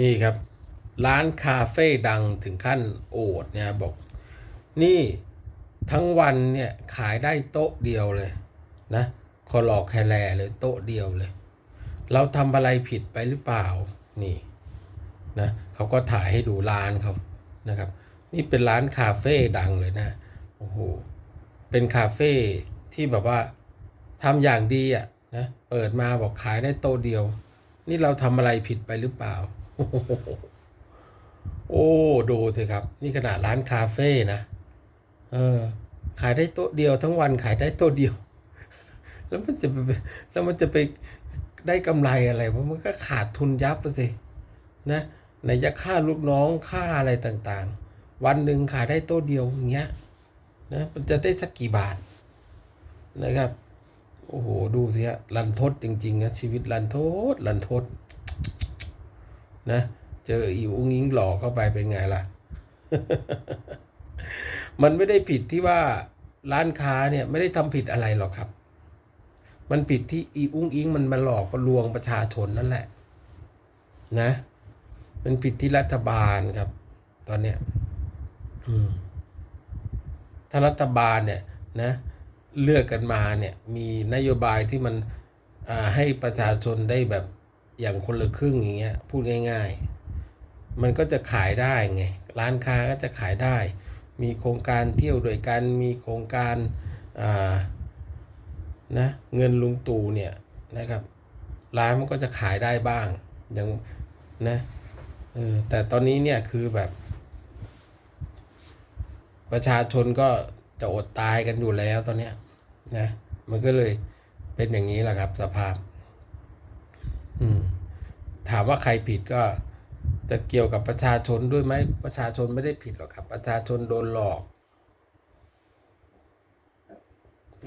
นี่ครับ ร้านคาเฟ่ดังถึงขั้นโอดเนี่ยบอก นี่ทั้งวันเนี่ยขายได้โต๊ะเดียวเลยนะคอลอกแคแลเลยโต๊ะเดียวเลย เราทำอะไรผิดไปหรือเปล่านี่นะเขาก็ถ่ายให้ดูร้านเขานะครับ นี่เป็นร้านคาเฟ่ดังเลยนะโอ้โหเป็นคาเฟ่ที่แบบว่าทำอย่างดีอะนะเปิดมาบอกขายได้โต๊ะเดียว นี่เราทำอะไรผิดไปหรือเปล่า โอ้ดูสิครับ นี่ขนาดร้านคาเฟ่นะเออ ขายได้โต๊ะเดียวทั้งวันขายได้โต๊ะเดียว แล้วมันจะไปแล้วมันจะไปได้กำไรอะไร เพราะมันก็ขาดทุนยับสินะไหนจะค่าลูกน้องค่าอะไรต่างๆ วันหนึ่งขายได้โต๊ะเดียวอย่างเงี้ยนะมันจะได้สักกี่บาทนะครับ โอ้โห ดูสิฮะรันทดจริงๆนะชีวิตรันทดรันทด นะเจออีอุ้งอิงหลอกเข้าไปเป็นไงล่ะ มันไม่ได้ผิดที่ว่าร้านค้าเนี่ยไม่ได้ทำผิดอะไรหรอกครับ มันผิดที่อีอุ้งอิงมันมาหลอกประลวงประชาชนนั่นแหละ นะ มันผิดที่รัฐบาลครับ ตอนเนี้ยถ้ารัฐบาลเนี่ยนะเลือกกันมาเนี่ยมีนโยบายที่มันให้ประชาชนได้แบบ อย่างคนละครึ่งอย่างเงี้ยพูดง่าย ๆ มันก็จะขายได้ไงร้านค้าก็จะขายได้ มีโครงการเที่ยวด้วยกันมีโครงการอ่านะเงินลุงตู่เนี่ยนะครับร้านมันก็จะขายได้บ้างอย่างนะออแต่ตอนนี้เนี่ยคือแบบ ประชาชนก็จะอดตายกันอยู่แล้วตอนเนี้ยนะมันก็เลยเป็นอย่างนี้แหละครับสภาพ ถามว่าใครผิดก็จะเกี่ยวกับประชาชนด้วยไหมประชาชนไม่ได้ผิดหรอกครับ ประชาชนโดนหลอก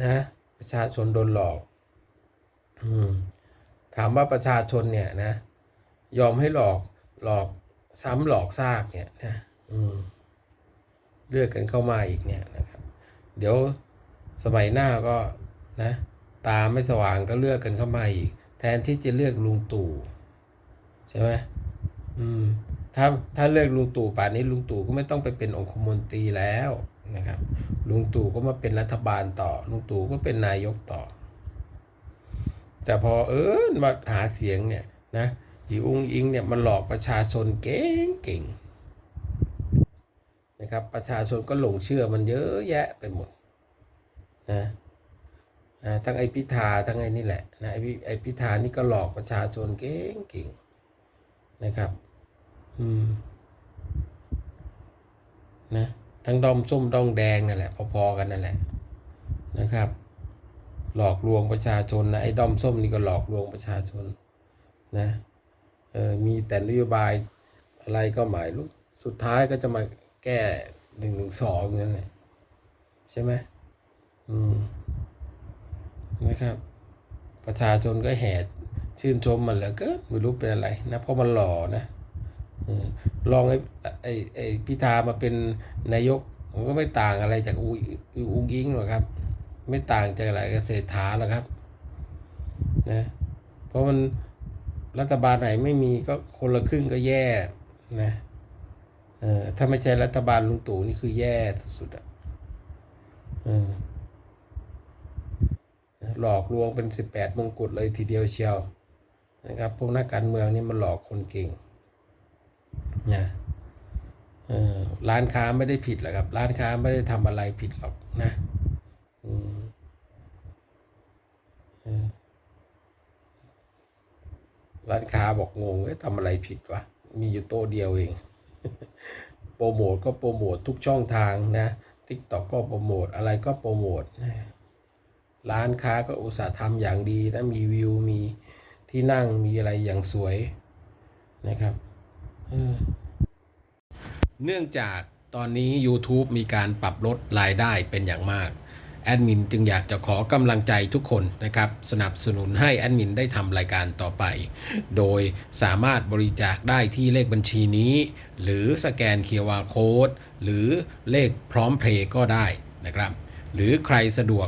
นะประชาชนโดนหลอกอืมถามว่าประชาชนเนี่ยนะ ยอมให้หลอกหลอกซ้ำหลอกซากเนี่ยนะอืมเลือกกันเข้ามาอีกเนี่ยนะครับ เดี๋ยวสมัยหน้าก็นะ ตาไม่สว่างก็เลือกกันเข้ามาอีก แทนที่จะเลือกลุงตู่ใช่ไหมอืมถ้าถ้าเลือกลุงตู่ป่านนี้ลุงตู่ก็ไม่ต้องไปเป็นองคมนตรีแล้วนะครับ ลุงตู่ก็มาเป็นรัฐบาลต่อ ลุงตู่ก็เป็นนายกต่อ แต่พอเออมาหาเสียงเนี่ยนะอีอุ้งอิงเนี่ยมันหลอกประชาชนเก่งเก่งนะครับประชาชนก็หลงเชื่อมันเยอะแยะไปหมดนะ นะทั้งไอพิธาทั้งไอนี่แหละนะไอพิไอพิธานี่ก็หลอกประชาชนเก่งเก่งนะครับ อืมนะทั้งดอมส้มดองแดงนั่นแหละ พอๆกันนั่นแหละนะครับ หลอกลวงประชาชนนะไอ้ด้อมส้มนี่ก็หลอกลวงประชาชนนะเออมีแต่นโยบายอะไรก็หมายรู้สุดท้ายก็จะมาแก้หนึ่งหนึ่งสองนั่นแหละใช่ไหมอืม นะครับ ประชาชนก็แห่ชื่นชมมันเหลือเกินไม่รู้เป็นอะไรนะเพราะมันหล่อนะอลองไอ้ไอ้ไอ้พิธามาเป็นนายกมันก็ไม่ต่างอะไรจากอุอุอุงอิงหรอกครับ ไม่ต่างจากอะไรกับเศรษฐาหรอกครับนะเพราะมันรัฐบาลไหนไม่มีก็คนละครึ่งก็แย่นะเออถ้าไม่ใช่รัฐบาลลุงตู่นี่คือแย่สุดๆอะเออ หลอกลวงเป็นสิบแปดมงกุฎเลยทีเดียวเชียวนะครับพวกนักการเมืองนี่มันหลอกคนเก่งนะร้านค้าไม่ได้ผิดหรอกครับ ร้านค้าไม่ได้ทำอะไรผิดหรอกนะร้านค้าบอกงงเอ้ยทำอะไรผิดวะ มีอยู่โต๊ะเดียวเอง โปรโมทก็โปรโมททุกช่องทางนะทิกตอกก็โปรโมทอะไรก็โปรโมทนะ ร้านค้าก็อุตส่าห์ทำอย่างดีนะมีวิวมีที่นั่งมีอะไรอย่างสวยนะครับเนื่องจากตอนนี้ YouTube มีการปรับลดรายได้เป็นอย่างมาก แอดมินจึงอยากจะขอกำลังใจทุกคนนะครับ สนับสนุนให้แอดมินได้ทำรายการต่อไป โดยสามารถบริจาคได้ที่เลขบัญชีนี้ หรือสแกน QR Code หรือเลขพร้อมเพลย์ก็ได้นะครับ หรือใครสะดวก